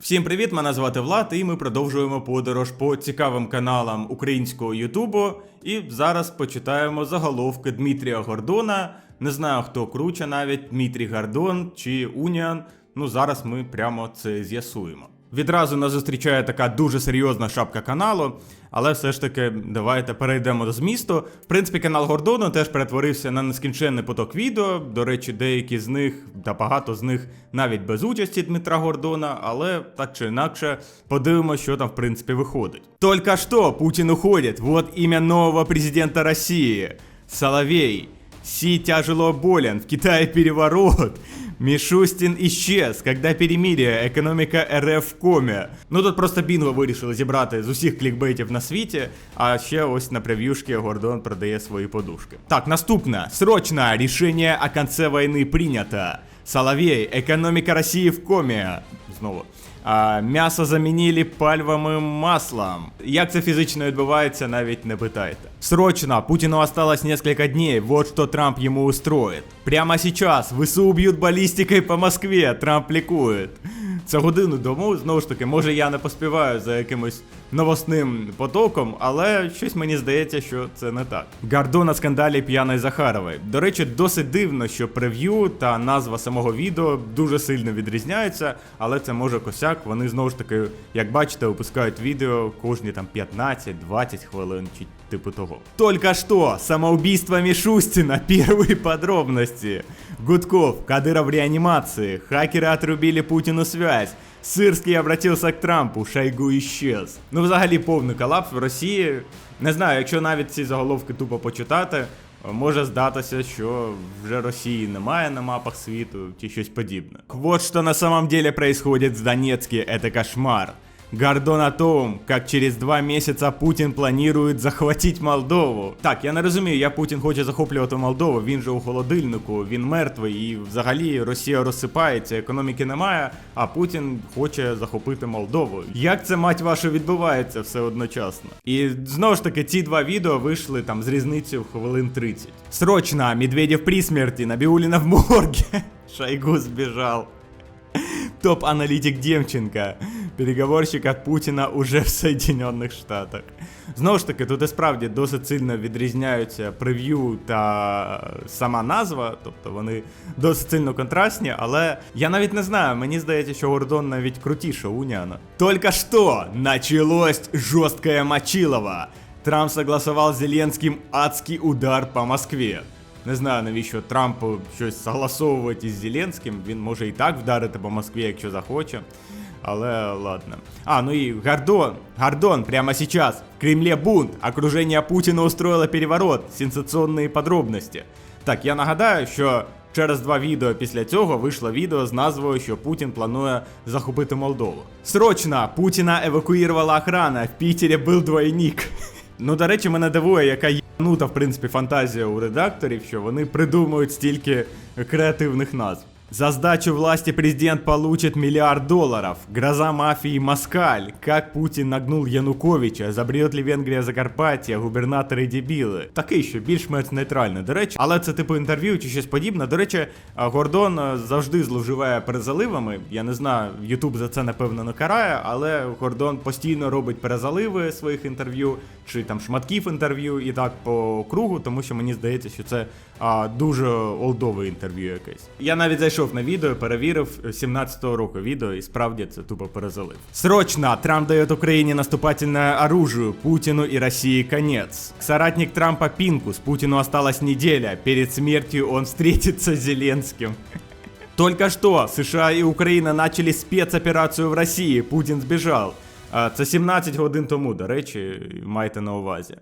Всім привіт! Мене звати Влад, і ми продовжуємо подорож по цікавим каналам українського Ютубу. І зараз почитаємо заголовки Дмитрія Гордона. Не знаю, хто круче навіть Дмитрій Гордон чи Уніан. Ну зараз ми прямо це з'ясуємо. Відразу нас зустрічає така дуже серйозна шапка каналу, але все ж таки давайте перейдемо до змісту. В принципі, канал Гордону теж перетворився на нескінченний поток відео. До речі, деякі з них та багато з них навіть без участі Дмитра Гордона, але так чи інакше подивимося, що там в принципі виходить. Только що Путін уходить. Вот ім'я нового президента Росії. Соловей. Си тяжело болен, в Китае переворот. Мишустин исчез, когда перемирие, економіка РФ в комі. Ну тут просто бінго вирішили зібрати з усіх клікбейтів на світі, а ще ось на прев'юшки Гордон продає свої подушки. Так, наступне. Срочно рішення о конце війни прийнято. Соловей, економіка Росії в комі. Знову. А, м'ясо замінили пальвовим маслом. Як це фізично відбувається, навіть не питайте. Срочно, Путину осталось несколько дней, вот что Трамп ему устроит. Прямо сейчас ВСУ б'ють балістикою по Москве, Трамп лікує. Це годину дому, знову ж таки, може я не поспіваю за якимось новосним потоком, але щось мені здається, що це не так. Гордон на скандалі п'яної Захарової. До речі, досить дивно, що прев'ю та назва самого відео дуже сильно відрізняються, але це може косяк. Вони знову ж таки, як бачите, випускають відео кожні там 15-20 хвилин чи типу того. Только что самоубийство Мишустина, первые подробности. Гудков, Кадыров в реанимации, хакеры отрубили Путину связь. Сирський обратився к Трампу, Шайгу іщез. Ну, взагалі повний колапс в Росії. Не знаю, якщо навіть ці заголовки тупо почитати, може здатися, що вже Росії немає на мапах світу чи щось подібне. Вот що на самом деле происходит в Донецке, это кошмар. Гордон о том, как через два месяца Путін планує захватити Молдову. Так, я не розумію, як Путін хоче захоплювати Молдову. Він же у холодильнику, він мертвий, і взагалі Росія розсипається, економіки немає, а Путін хоче захопити Молдову. Як це мать вашу відбувається все одночасно? І знову ж таки, ці два відео вийшли там з різницею хвилин 30. Срочно, Медведєв при смерті, Набіуліна в морге. Шойгу збіжав. Топ-аналітик Демченка. Переговорщик від Путіна уже в Соединенных Штатах. Знову ж таки, тут і справді досить сильно відрізняються прев'ю та сама назва, тобто вони досить сильно контрастні, але я навіть не знаю, мені здається, що Гордон навіть крутіше Уніана. Только что началось жорстке Мочилово. Трамп согласував Зеленським адський удар по Москві. Не знаю, навіщо Трампу щось согласовувати із Зеленським. Він може і так вдарити по Москві, якщо захоче. Але ладно. А, ну и Гордон. Гордон, прямо сейчас. В Кремле бунт. Окружение Путина устроило переворот. Сенсаційні подробності. Так, я нагадаю, що через два відео після цього вийшло відео з назвою, що Путін планує захопити Молдову. Срочно! Путіна евакуювала охрана. В Пітері був двойник. Ну, до речі, мене дивує, яка єнута, в принципі, фантазія у редакторів, що вони придумують стільки креативних назв. За сдачу власти президент получит миллиард долларов. Гроза мафии Москаль. Как Путин нагнул Януковича. Забрет ли Венгрія Закарпаття, губернатори дебіли. Такий що більш-менш нейтральний, до речі. Але це типу інтерв'ю чи щось подібне. До речі, Гордон завжди зловживає перезаливами. Я не знаю, Ютуб за це напевно не карає, але Гордон постійно робить перезаливи своїх інтерв'ю, чи там шматків інтерв'ю і так по кругу, тому що мені здається, що це а, дуже олдове інтерв'ю якесь. Я навіть зайшов на відео, перевірив 17-го року відео, і справді це тупо перезалив. Срочно! Трамп дає Україні наступательне оружие, Путіну і Росії конец. Соратник Трампа Пінкус, Путину осталась неделя, перед смертью он встретится с Зеленским. Только что США і Україна начали спецоперацію в Росії, Путін збіжав. Це 17 годин тому, до речі, майте на увазі.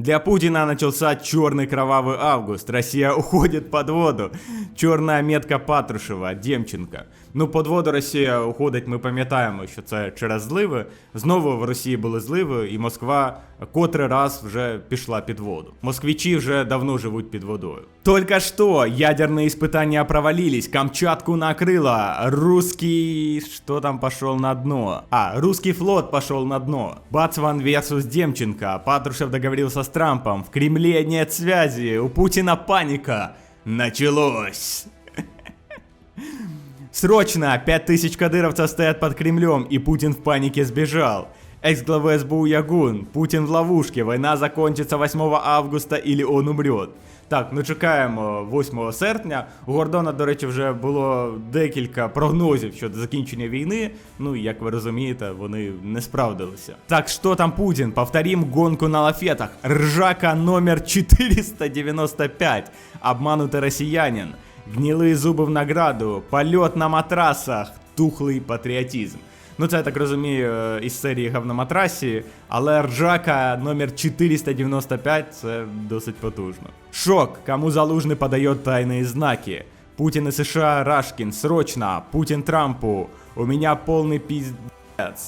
Для Путина начался черный кровавый август. Россия уходит под воду. Чорна метка Патрушева, Демченка. Ну, под воду Росія уходить, ми пам'ятаємо, що це через зливи. Знову в Росії були зливи, і Москва котрий раз вже пішла під воду. Москвичі вже давно живуть під водою. Только что ядерные испытания провалились, Камчатку накрыло, русский... что там пошел на дно? А, русский флот пошел на дно. Бацван versus Демченко, Патрушев договорился с Трампом, в Кремле нет связи, у Путина паника. Началось. Срочно! 5000 кадыровцев стоят под Кремлем, и Путин в панике сбежал. Экс-глава СБУ Ягун, Путин в ловушке, война закончится 8 августа или он умрет. Так, ну чекаємо 8 серпня. У Гордона, до речі, вже було декілька прогнозів щодо закінчення війни. Ну, і як ви розумієте, вони не справдилися. Так, що там Путін? Повторім гонку на лафетах. Ржака номер 495. Обманутый росіянин. Гнилые зуби в награду. Польот на матрасах. Тухлий патріотизм. Ну, це я так розумію е, із серії Гавноматрасі, але ржака номер 495 це досить потужно. Шок, кому залужний подає тайні знаки. Путін і США Рашкін, срочно, Путін Трампу, у меня повний пиздец,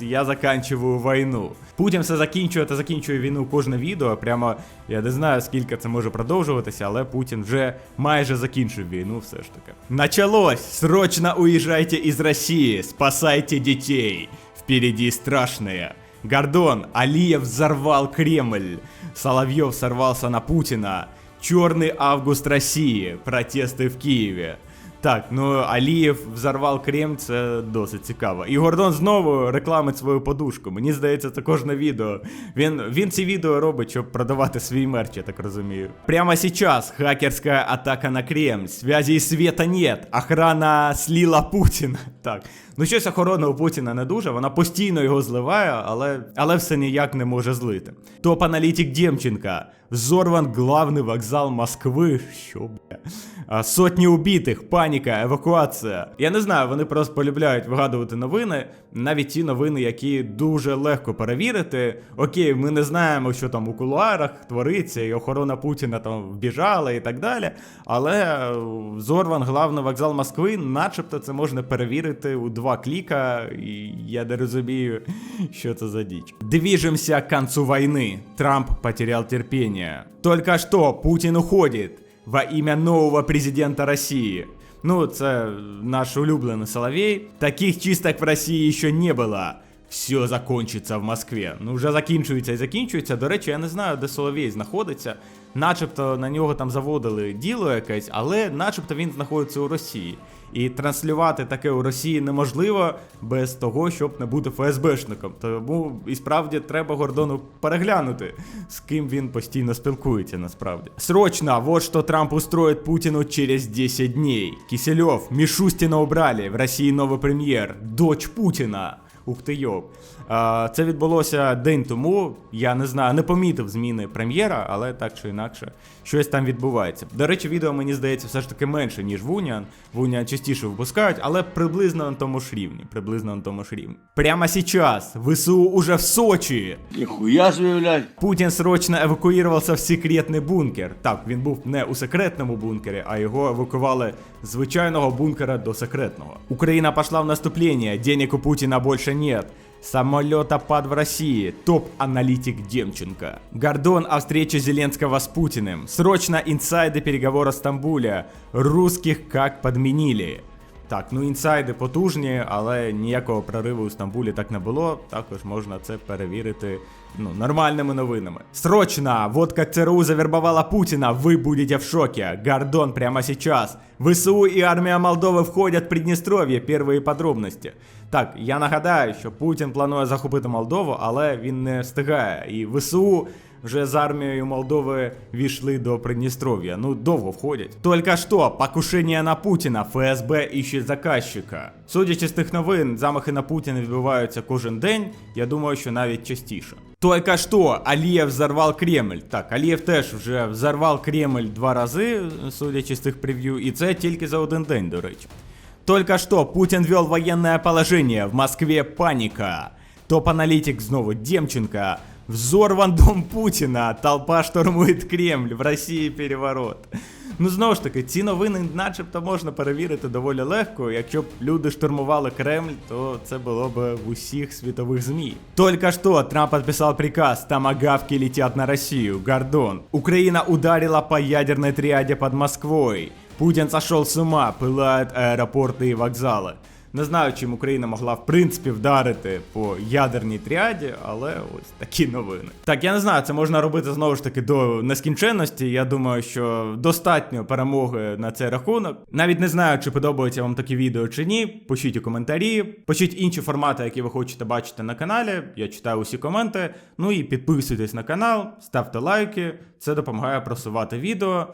я заканчиваю війну. Путін все закінчує та закінчує війну кожне відео. Прямо я не знаю скільки це може продовжуватися, але Путін вже майже закінчив війну, все ж таки. Началось! Срочно уїжджайте із Росії, спасайте дітей. Впереди страшное. Гордон, Алиев взорвал Кремль. Соловьев сорвался на Путина. Черный август России. Протесты в Киеве. Так, ну Алієв взорвав Крем, це досить цікаво. І Гордон знову рекламить свою подушку. Мені здається, це кожне відео. Він він ці відео робить, щоб продавати свій мерч, я так розумію. Прямо сейчас хакерська атака на Крем. Связі света нет. Охрана сліла Путіна. Так. Ну щось охорона у Путіна не дуже, вона постійно його зливає, але але все ніяк не може злити. Топ-аналітик Демченка. Взорван главний вокзал Москви. Що бля? Сотні убитих, паніка, евакуація. Я не знаю, вони просто полюбляють вигадувати новини, навіть ті новини, які дуже легко перевірити. Окей, ми не знаємо, що там у кулуарах твориться, і охорона Путіна там вбіжала і так далі. Але взорван главний вокзал Москви, начебто це можна перевірити у два кліка, і я не розумію, що це за діч. Движемся к концу войны. Трамп потерял терпение. Только что Путин уходит во имя нового президента России. Ну, це наш улюблений Соловей. Таких чисток в Росії ще не було. Все закончиться в Москві. Ну, вже закінчується і закінчується. До речі, я не знаю, де Соловей знаходиться. Начебто на нього там заводили діло якесь, але начебто він знаходиться у Росії. І транслювати таке у Росії неможливо без того, щоб не бути ФСБшником. Тому і справді треба Гордону переглянути, з ким він постійно спілкується насправді. Срочно, вот что Трамп устроит Путину через 10 дней. Киселев, Мишустина убрали, в Росії новий прем'єр, дочь Путіна. Ух ти йоп. Це відбулося день тому. Я не знаю, не помітив зміни прем'єра, але так чи інакше, щось там відбувається. До речі, відео мені здається все ж таки менше, ніж Вунян. Вунян частіше випускають, але приблизно на тому ж рівні. Приблизно на тому ж рівні. Прямо сейчас ВСУ уже в Сочі. Ніхуя блядь. Путін срочно евакуювався в секретний бункер. Так, він був не у секретному бункері, а його евакували з звичайного бункера до секретного. Україна пішла в наступлення, денег у Путіна більше нет. Самолетопад в России. Топ-аналитик Демченко. Гордон о встрече Зеленского с Путиным. Срочно инсайды переговора в Стамбуле. Русских как подменили. Так, ну інсайди потужні, але ніякого прориву у Стамбулі так не було. Також можна це перевірити ну, нормальними новинами. Срочно! Вот как ЦРУ завербовала Путина, вы будете в шоке. Гордон прямо сейчас. ВСУ і армія Молдови входять в Придністров'я. Первые подробності. Так, я нагадаю, що Путін планує захопити Молдову, але він не встигає. І ВСУ вже з армією Молдови війшли до Придністров'я. Ну, довго входять. Только що, покушення на Путіна, ФСБ іще заказчика. Судячи з тих новин, замахи на Путіна відбуваються кожен день. Я думаю, що навіть частіше. Только что Алієв взорвав Кремль. Так, Алієв теж вже взорвав Кремль два рази, судячи з тих прев'ю, і це тільки за один день, до речі. Только что Путин ввел военное положение, в Москве паника. Топ-аналитик снова Демченко. Взорван дом Путіна, толпа штурмує Кремль, в Росії переворот. Ну знову ж таки, ці новини начебто можна перевірити доволі легко. Якщо б люди штурмували Кремль, то це було б в усіх світових ЗМІ. Только что Трамп подписал приказ, тамагавки летят на Россию, Гордон. Украина ударила по ядерной триаде под Москвой. Путин сошел с ума, пылают аэропорты и вокзалы. Не знаю, чим Україна могла в принципі вдарити по ядерній тріаді, але ось такі новини. Так, я не знаю, це можна робити знову ж таки до нескінченності. Я думаю, що достатньо перемоги на цей рахунок. Навіть не знаю, чи подобаються вам такі відео чи ні. Пишіть у коментарі, пишіть інші формати, які ви хочете бачити на каналі. Я читаю усі коменти. Ну і підписуйтесь на канал, ставте лайки. Це допомагає просувати відео.